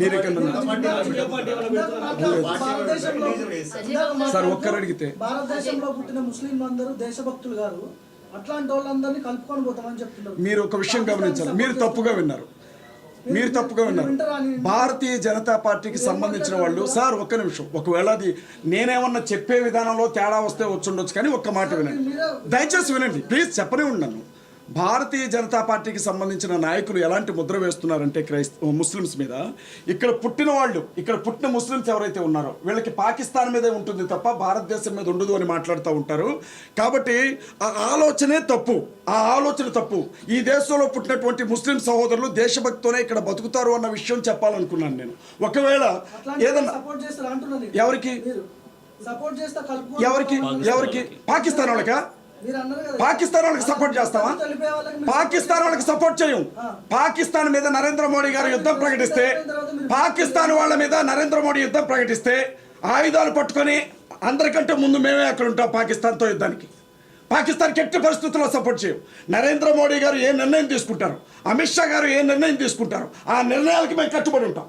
మీరు ఇక్కడ సార్ ఒక్కరు అడిగితే. భారతదేశంలో పుట్టిన ముస్లింలు అందరూ దేశభక్తులు గారు అట్లాంటి వాళ్ళందరినీ కలుపుకొని పోతామని చెప్తున్నారు. మీరు ఒక విషయం గమనించాలి. మీరు తప్పుగా విన్నారు. మీరు తప్పుగా విన్నారు. భారతీయ జనతా పార్టీకి సంబంధించిన వాళ్ళు సార్ ఒక్క నిమిషం. ఒకవేళ అది నేనేమన్నా చెప్పే విధానంలో తేడా వస్తే వచ్చుండొచ్చు కానీ ఒక్క మాట వినండి. దయచేసి వినండి. ప్లీజ్ చెప్పనే ఉన్నాను భారతీయ జనతా పార్టీకి సంబంధించిన నాయకులు ఎలాంటి ముద్ర వేస్తున్నారంటే క్రైస్త ముస్లిమ్స్ మీద? ఇక్కడ పుట్టిన వాళ్ళు ఇక్కడ పుట్టిన ముస్లిమ్స్ ఎవరైతే ఉన్నారో వీళ్ళకి పాకిస్తాన్ మీదే ఉంటుంది తప్ప భారతదేశం మీద ఉండదు అని మాట్లాడుతూ ఉంటారు. కాబట్టి ఆ ఆలోచనే తప్పు. ఆ ఆలోచన తప్పు. ఈ దేశంలో పుట్టినటువంటి ముస్లిం సహోదరులు దేశభక్తితోనే ఇక్కడ బతుకుతారు అన్న విషయం చెప్పాలనుకున్నాను నేను. ఒకవేళ ఏదన్నా ఎవరికి? ఎవరికి? ఎవరికి? పాకిస్తాన్ వాళ్ళకా? పాకిస్తాన్ వాళ్ళకి సపోర్ట్ చేస్తావా? పాకిస్తాన్ వాళ్ళకి సపోర్ట్ చేయం. పాకిస్తాన్ మీద నరేంద్ర మోడీ గారు యుద్ధం ప్రకటిస్తే పాకిస్తాన్ వాళ్ళ మీద నరేంద్ర మోడీ యుద్ధం ప్రకటిస్తే ఆయుధాలు పట్టుకొని అందరికంటే ముందు మేమే అక్కడ ఉంటాం పాకిస్తాన్తో యుద్ధానికి. పాకిస్తాన్కి ఎట్టి పరిస్థితుల్లో సపోర్ట్ చేయం. నరేంద్ర మోడీ గారు ఏ నిర్ణయం తీసుకుంటారు? అమిత్ షా గారు ఏ నిర్ణయం తీసుకుంటారు? ఆ నిర్ణయాలకి మేము కట్టుబడి ఉంటాం.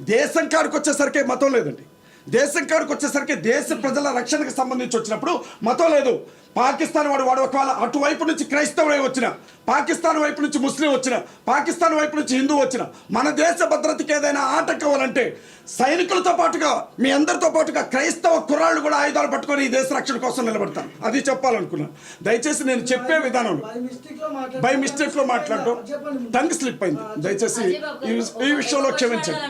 దేశం కాడికి వచ్చేసరికి మతం లేదండి. దేశం కాడికి వచ్చేసరికి దేశ ప్రజల రక్షణకు సంబంధించి వచ్చినప్పుడు మతం లేదు. పాకిస్తాన్ వాడు వాడు ఒకవేళ అటువైపు నుంచి క్రైస్తవుడే వచ్చిన పాకిస్తాన్ వైపు నుంచి ముస్లిం వచ్చిన పాకిస్తాన్ వైపు నుంచి హిందూ వచ్చిన మన దేశ భద్రతకి ఏదైనా ఆటంకం అవ్వాలంటే సైనికులతో పాటుగా మీ అందరితో పాటుగా క్రైస్తవ కుర్రాళ్ళు కూడా ఆయుధాలు పట్టుకొని ఈ దేశ రక్షణ కోసం నిలబడతారు. అది చెప్పాలనుకున్నాను దయచేసి నేను చెప్పే విధానంలో బై మిస్టేక్లో మాట్లాడు బై మిస్టేక్లో మాట్లాడడం చెప్పండి. టంగ్ స్లిప్ అయింది. దయచేసి ఈ- ఈ విషయంలో క్షమించండి.